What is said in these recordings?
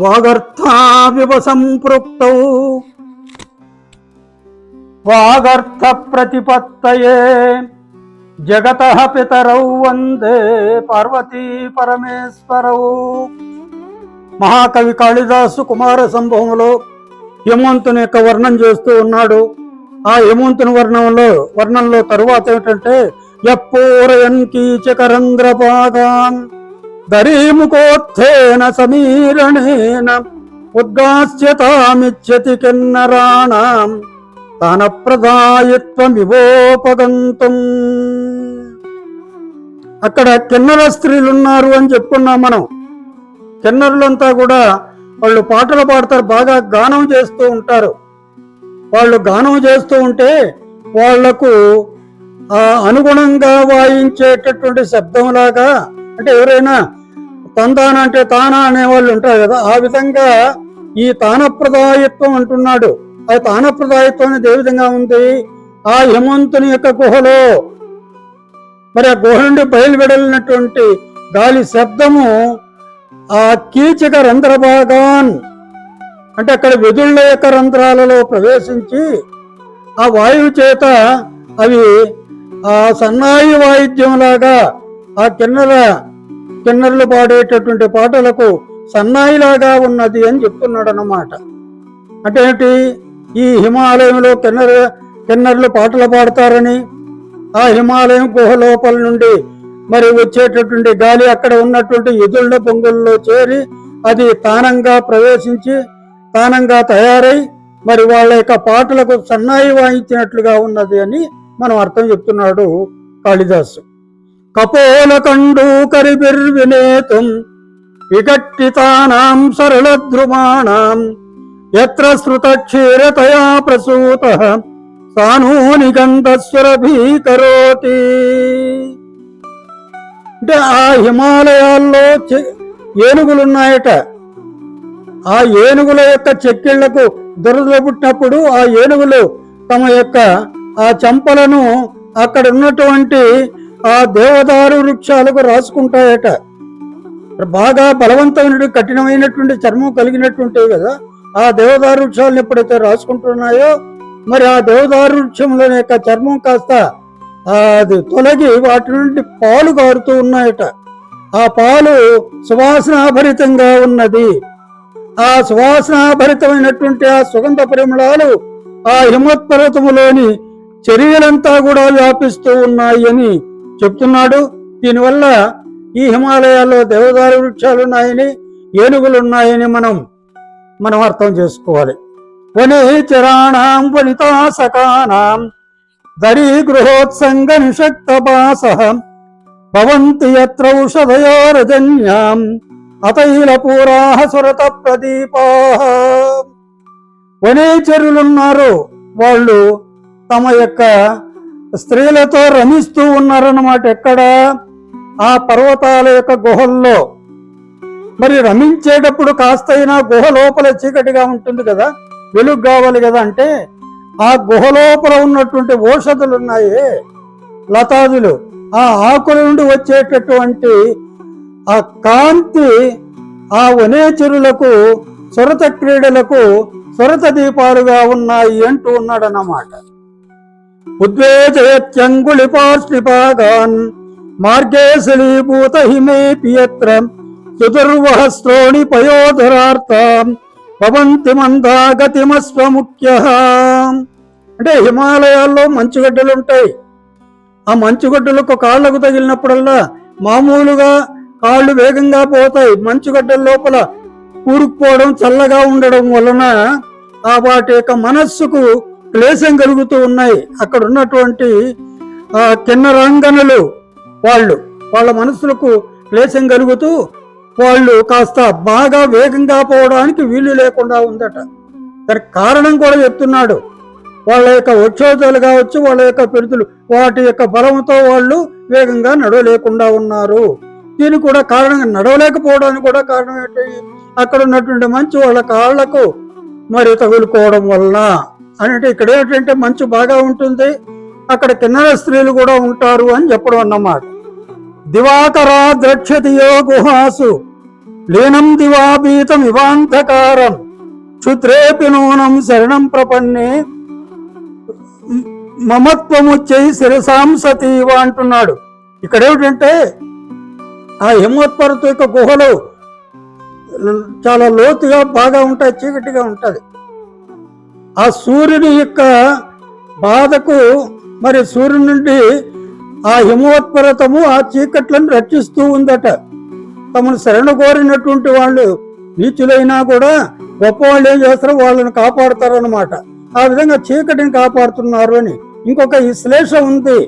వాగర్థావివ సంపృక్త వాగర్థ ప్రతిపత్తయే జగత పితరౌ వందే పార్వతీ పరమేశ్వరౌ. మహాకవి కాళిదాసు కుమార సంభవంలో హేమంతుని యొక్క వర్ణం చేస్తూ ఉన్నాడు. ఆ హేమంతుని వర్ణంలో వర్ణంలో తరువాత ఏమిటంటే యప్పూరయన్ భాగాన్ పాగాన్ సమీరణేన ఉద్గాస్యతామిచ్చతి కిన్నరాణాం తన ప్రదాయత్వమివోపగంతం అక్కడ కిన్నర స్త్రీలు ఉన్నారు అని చెప్పుకున్నాం మనం. కిన్నరులంతా కూడా వాళ్ళు పాటలు పాడతారు బాగా గానం చేస్తూ ఉంటారు. వాళ్ళు గానం చేస్తూ ఉంటే వాళ్ళకు ఆ అనుగుణంగా వాయించేటటువంటి శబ్దంలాగా అంటే ఎవరైనా తందాన అంటే తానా అనేవాళ్ళు ఉంటారు కదా ఆ విధంగా ఈ తానప్రదాయత్వం అంటున్నాడు. ఆ తానప్రదాయత్వం అనేది ఏ విధంగా ఉంది? ఆ హేమంతుని యొక్క గుహలో. మరి ఆ గుహ నుండి బయలువెడలినటువంటి గాలి శబ్దము ఆ కీచక రంధ్రభాగాన్ అంటే అక్కడ వెదుళ్ళ యొక్క రంధ్రాలలో ప్రవేశించి ఆ వాయువు చేత అవి ఆ సన్నాయి వాయిద్యంలాగా ఆ కిన్నెల కిన్నర్లు పాడేటటువంటి పాటలకు సన్నాయిలాగా ఉన్నది అని చెప్తున్నాడు అన్నమాట అంటే ఏంటి? ఈ హిమాలయంలో కిన్నర కిన్నర్లు పాటలు పాడతారని ఆ హిమాలయం గుహ లోపల నుండి మరి వచ్చేటటువంటి గాలి అక్కడ ఉన్నటువంటి ఎదుళ్ళ పొంగుల్లో చేరి అది తానంగా ప్రవేశించి తానంగా తయారై మరి వాళ్ళ యొక్క పాటలకు సన్నాయి వాయించినట్లుగా ఉన్నది అని మనం అర్థం చెప్తున్నాడు కాళిదాసు. కపోల కండు కరిబిర్వినేతం వికట్టితానాం సరళ ధ్రుమాణం ఎత్ర శృత క్షీరతయా ప్రసూత అంటే ఆ హిమాలయాల్లో చె- ఏనుగులున్నాయట. ఆ ఏనుగుల యొక్క చెక్కిళ్ళకు దురద పుట్టినప్పుడు ఆ ఏనుగులు తమ యొక్క ఆ చెంపలను అక్కడ ఉన్నటువంటి ఆ దేవదారు వృక్షాలకు రాసుకుంటాయట. బాగా బలవంతమైన కఠినమైనటువంటి చర్మం కలిగినటువంటివి కదా ఆ దేవదారు వృక్షాలను ఎప్పుడైతే రాసుకుంటున్నాయో మరి ఆ దేవదారు వృక్షంలోని యొక్క చర్మం కాస్త అది తొలగి వాటి నుండి పాలు కారుతూ ఉన్నాయట. ఆ పాలు సువాసనాభరితంగా ఉన్నది. ఆ సువాసనాభరితమైనటువంటి ఆ సుగంధ పరిమళాలు ఆ హిమత్పర్వతములోని చర్యలంతా కూడా వ్యాపిస్తూ ఉన్నాయి అని చెప్తున్నాడు. దీనివల్ల ఈ హిమాలయాల్లో దేవదార వృక్షాలు ఉన్నాయని ఏనుగులు ఉన్నాయని మనం మనం అర్థం చేసుకోవాలి. వనే చరాణాం వనితా దరీ గృహోత్సంగ నిషక్తపాస భవంతి యత్ర ఔషధయో రజన్యాం అతైల పూరాహ సురత ప్రదీపా. వనేచరులున్నారు వాళ్ళు తమ యొక్క స్త్రీలతో రమిస్తూ ఉన్నారన్నమాట ఎక్కడ? ఆ పర్వతాల యొక్క గుహల్లో. మరి రమించేటప్పుడు కాస్తైనా గుహ లోపల చీకటిగా ఉంటుంది కదా? వెలుగు కావాలి కదా అంటే ఆ గుహ లోపల ఉన్నటువంటి ఔషధులు ఉన్నాయి లతాదులు. ఆ ఆకుల నుండి వచ్చేటటువంటి ఆ కాంతి ఆ వనేచరులకు సొరత క్రీడలకు సొరత దీపాలుగా ఉన్నాయి అంటూ ఉన్నాడన్నమాట. ఉద్వేజయత్యంగుళి పార్శ్లిపాగాన్ మార్గే శలీభూత హిమేపి యత్ర సుదుర్వహస్రోణి పయోధరార్థం భవంతి మందాగతిమస్వ ముఖ్య అంటే హిమాలయాల్లో మంచుగడ్డలు ఉంటాయి ఆ మంచుగడ్డలకు కాళ్ళకు తగిలినప్పుడల్లా మామూలుగా కాళ్ళు వేగంగా పోతాయి. మంచుగడ్డల లోపల కూరుకుపోవడం చల్లగా ఉండడం వలన ఆ వాటి యొక్క మనస్సుకు క్లేశం కలుగుతూ ఉన్నాయి. అక్కడ ఉన్నటువంటి ఆ వాళ్ళు వాళ్ళ మనసులకు క్లేశం కలుగుతూ వాళ్ళు కాస్త బాగా వేగంగా పోవడానికి వీలు లేకుండా ఉందట. దానికి కారణం కూడా చెప్తున్నాడు. వాళ్ళ యొక్క వచ్చోతాలు కావచ్చు వాళ్ళ యొక్క పెరుతులు వాటి యొక్క బలంతో వాళ్ళు వేగంగా నడవలేకుండా ఉన్నారు. దీనికి కూడా కారణంగా నడవలేకపోవడానికి కూడా కారణం ఏంటి? అక్కడ ఉన్నటువంటి మంచి వాళ్ళ కాళ్ళకు మరి తగులుకోవడం అని అంటే ఇక్కడ ఏంటంటే మంచు బాగా ఉంటుంది అక్కడ కిన్నర స్త్రీలు కూడా ఉంటారు అని చెప్పడం అన్నమాట. దివాకరా ద్రక్షతియో గుహాసు లీనం దివాభీతం ఇవాంధకారం క్షుద్రేపి నూనం శరణం ప్రపన్నే మమత్వముచ్చై శిరసాంసతీవ అంటున్నాడు. ఇక్కడ ఏమిటంటే ఆ హిమోత్పరత యొక్క గుహలు చాలా లోతుగా బాగా ఉంటాయి చీకటిగా ఉంటుంది ఆ సూర్యుని యొక్క బాధకు మరి సూర్యుని నుండి ఆ హిమోత్పరతము ఆ చీకట్లను రక్షిస్తూ ఉందట. తమను శరణ కోరినటువంటి వాళ్ళు నీచులైనా కూడా గొప్ప వాళ్ళు ఏం చేస్తారో? వాళ్ళని కాపాడుతారు అనమాట ఆ విధంగా చీకటిని కాపాడుతున్నారు అని ఇంకొక విశ్లేష ఉంది.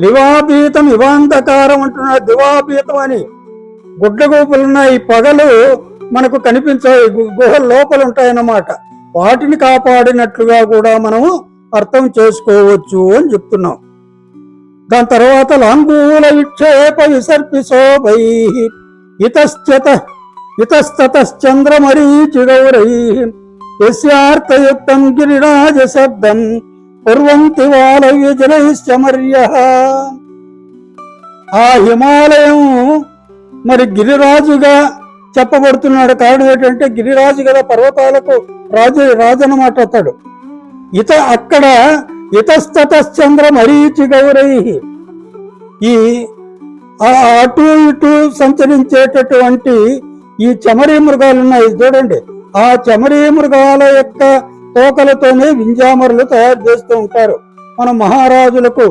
లివాభీతం ఇవాంధకారం అంటున్నారు. దివాభీతం అని గుడ్డగోపులున్న ఈ పగలు మనకు కనిపించాయి. గుహ లోపలు లోపల ఉంటాయన్నమాట వాటిని కాపాడినట్లుగా కూడా మనము అర్థం చేసుకోవచ్చు అని చెప్తున్నాం. దాని తర్వాత లాంగూల విక్షేప విసర్పి శోభై ఇతశ్చత ఇతస్తతశ్చంద్రమరీచి గౌరై యస్యార్థయుక్తం గిరిరాజ శబ్దం కుర్వంతి వాలవ్య జలైశ్చమర్య ఆ హిమాలయం మరి గిరిరాజుగా చెప్పబడుతున్నాడు. కారణం ఏంటంటే గిరిరాజు కదా పర్వతాలకు రాజు రాజనమాట అతడు. ఇత అక్కడ ఇతస్తతశ్చంద్ర మరీచి గౌరై. ఈ అటు ఇటు సంచరించేటటువంటి ఈ చెమరీ మృగాలు ఉన్నాయి చూడండి. ఆ చెమరీ మృగాల యొక్క తోకలతోనే వింజామరులు తయారు చేస్తూ ఉంటారు. మన మహారాజులకు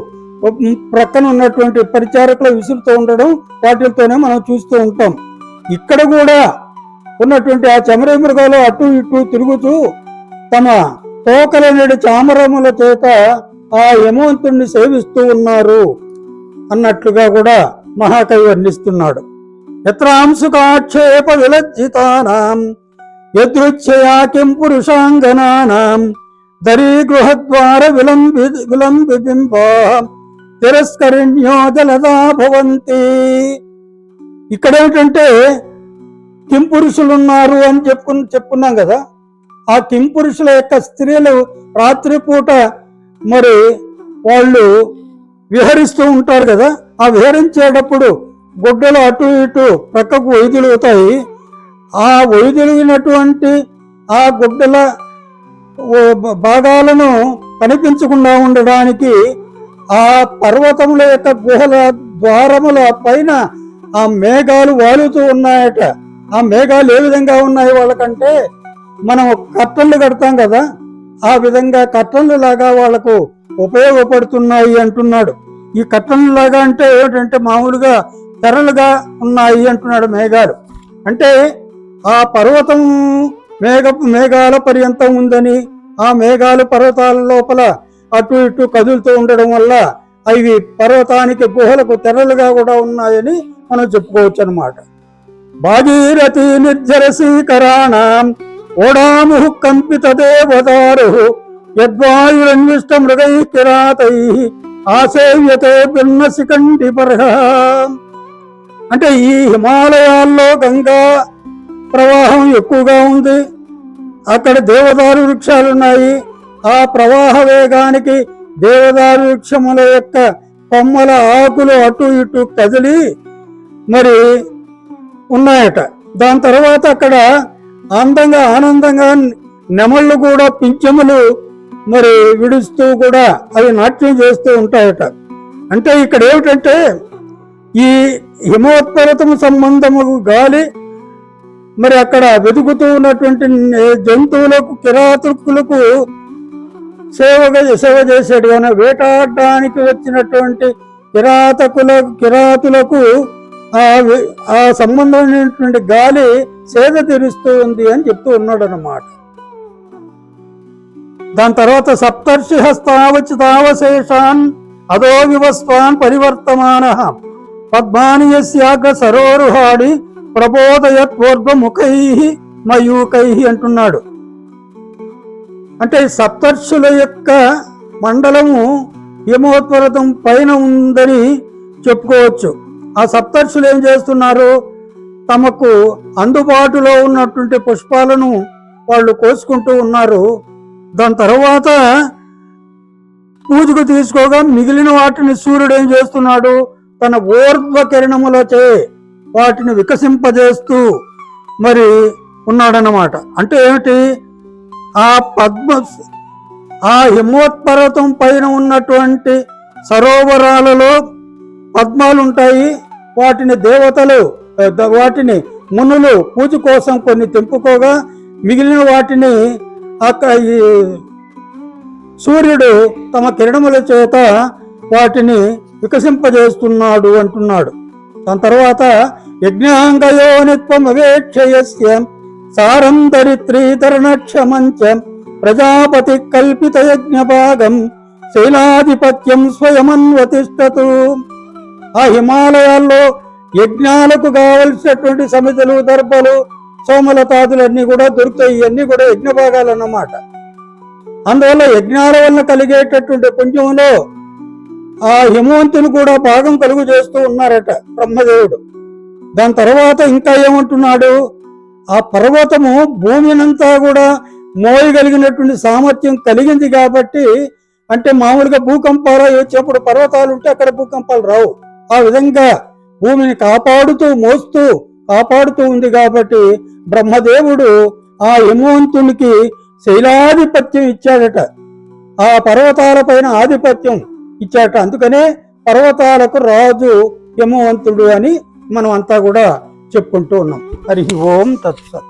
ప్రక్కన ఉన్నటువంటి పరిచారకులు విసురుతూ ఉండడం వాటితోనే మనం చూస్తూ ఉంటాం. ఇక్కడ కూడా ఉన్నటువంటి ఆ చమర మృగాలు అటు ఇటు తిరుగుతూ తమ తోకలనేటి చామరముల చేత ఆ యమవంతుణ్ణి సేవిస్తూ ఉన్నారు అన్నట్లుగా కూడా మహాకవి వర్ణిస్తున్నాడు. యత్రాంశుకాక్షేప విలజ్జితానాం యదృచ్ఛయా కిం పురుషాంగనానాం దరీ గృహద్వార విలంబి విలంబిబింబ తిరస్కరిణ్యో జలదా భవంతి. ఇక్కడ ఏమిటంటే కింపురుషులు ఉన్నారు అని చెప్పు చెప్పుకున్నాం కదా. ఆ కిం పురుషుల యొక్క స్త్రీలు రాత్రిపూట మరి వాళ్ళు విహరిస్తూ ఉంటారు కదా. ఆ విహరించేటప్పుడు గుడ్డలు అటు ఇటు ప్రక్కకు వైదొలుగుతాయి ఆ వైదొలిగినటువంటి ఆ గుడ్డల భాగాలను కనిపించకుండా ఉండడానికి ఆ పర్వతముల యొక్క గుహల ద్వారముల పైన ఆ మేఘాలు వాలుతూ ఉన్నాయట. ఆ మేఘాలు ఏ విధంగా ఉన్నాయి వాళ్ళకంటే మనం కట్టలు కడతాం కదా ఆ విధంగా కట్టలు లాగా వాళ్ళకు ఉపయోగపడుతున్నాయి అంటున్నాడు. ఈ కట్టలు లాగా అంటే ఏమిటంటే మామూలుగా తెరలుగా ఉన్నాయి అంటున్నాడు మేఘాలు. అంటే ఆ పర్వతం మేఘ మేఘాల పర్యంతం ఉందని ఆ మేఘాలు పర్వతాల లోపల అటు ఇటు కదులుతూ ఉండడం వల్ల అవి పర్వతానికి గుహలకు తెరలుగా కూడా ఉన్నాయని మనం చెప్పుకోవచ్చు అనమాట భాగీరథి నిర్జరసీకరాణం ఓడాముహు కంపిత దేవదారు యద్వాయురన్విష్ట మృగై కిరాతై ఆసేవ్యతే భిన్న శిఖండి అంటే ఈ హిమాలయాల్లో గంగా ప్రవాహం ఎక్కువగా ఉంది. అక్కడ దేవదారు వృక్షాలు ఉన్నాయి ఆ ప్రవాహ వేగానికి దేవదారు వృక్షముల యొక్క కొమ్మల ఆకులు అటు ఇటు కదిలి మరి ఉన్నాయట. దాని తర్వాత అక్కడ అందంగా ఆనందంగా నెమళ్ళు కూడా పింఛములు మరి విడుస్తూ కూడా అవి నాట్యం చేస్తూ ఉంటాయట. అంటే ఇక్కడ ఏమిటంటే ఈ హిమోత్పర్వతము సంబంధము గాలి మరి అక్కడ వెతుకుతూ ఉన్నటువంటి జంతువులకు కిరాతకులకు సేవగా సేవ చేసాడు కానీ వేటాడడానికి వచ్చినటువంటి కిరాతకుల కిరాతులకు ఆ సంబంధమైనటువంటి గాలి సేద తీరుస్తూ ఉంది అని చెప్తూ ఉన్నాడు అన్నమాట దాని తర్వాత సప్తర్షి హస్తావచితావశేషాన్ అదో వివస్వాన్ పరివర్తమాన పద్మానియస్యాగ్ర సరోరుహాడి ప్రబోధయత్వోర్ధ్వముఖై మయూకై అంటున్నాడు. అంటే సప్తర్షుల యొక్క మండలము హిమోత్పర్వతం పైన ఉందని చెప్పుకోవచ్చు. ఆ సప్తర్షులు ఏం చేస్తున్నారు? తమకు అందుబాటులో ఉన్నటువంటి పుష్పాలను వాళ్ళు కోసుకుంటూ ఉన్నారు. దాని తర్వాత పూజకు తీసుకోగా మిగిలిన వాటిని సూర్యుడు ఏం చేస్తున్నాడు? తన ఊర్ధ్వ కిరణములచే వాటిని వికసింపజేస్తూ మరి ఉన్నాడన్నమాట. అంటే ఏమిటి? ఆ పద్మ ఆ హిమోత్పర్వతం పైన ఉన్నటువంటి సరోవరాలలో పద్మాలు ఉంటాయి వాటిని దేవతలు వాటిని మునులు పూజ కోసం కొన్ని తెంపుకోగా మిగిలిన వాటిని అక్క ఈ సూర్యుడు తమ కిరణముల చేత వాటిని వికసింపజేస్తున్నాడు అంటున్నాడు. దాని తర్వాత యజ్ఞాంగయోనిత్వం నిత్వమవేక్షయస్య సారం దరిత్రీతరణక్షమంచ ప్రజాపతి కల్పిత యజ్ఞ భాగం శైలాధిపత్యం స్వయమన్వతిష్టతు ఆ హిమాలయాల్లో యజ్ఞాలకు కావలసినటువంటి సమితులు దర్భలు సోమలతాదులన్నీ కూడా దొరుకుతాయి ఇవన్నీ కూడా యజ్ఞ భాగాలు అన్నమాట అందువల్ల యజ్ఞాల వల్ల కలిగేటటువంటి పుణ్యంలో ఆ హిమవంతుని కూడా భాగం కలుగు చేస్తూ ఉన్నారట బ్రహ్మదేవుడు. దాని తర్వాత ఇంకా ఏమంటున్నాడు? ఆ పర్వతము భూమినంతా కూడా మోయగలిగినటువంటి సామర్థ్యం కలిగింది కాబట్టి అంటే మామూలుగా భూకంపాలు అవి వచ్చినప్పుడు పర్వతాలు ఉంటే అక్కడ భూకంపాలు రావు. ఆ విధంగా భూమిని కాపాడుతూ మోస్తూ కాపాడుతూ ఉంది కాబట్టి బ్రహ్మదేవుడు ఆ యమవంతునికి శైలాధిపత్యం ఇచ్చాడట. ఆ పర్వతాల పైన ఆధిపత్యం ఇచ్చాట అందుకనే పర్వతాలకు రాజు యమవంతుడు అని మనం అంతా కూడా చెప్పుకుంటూ ఉన్నాం. హరి ఓం తత్సత్.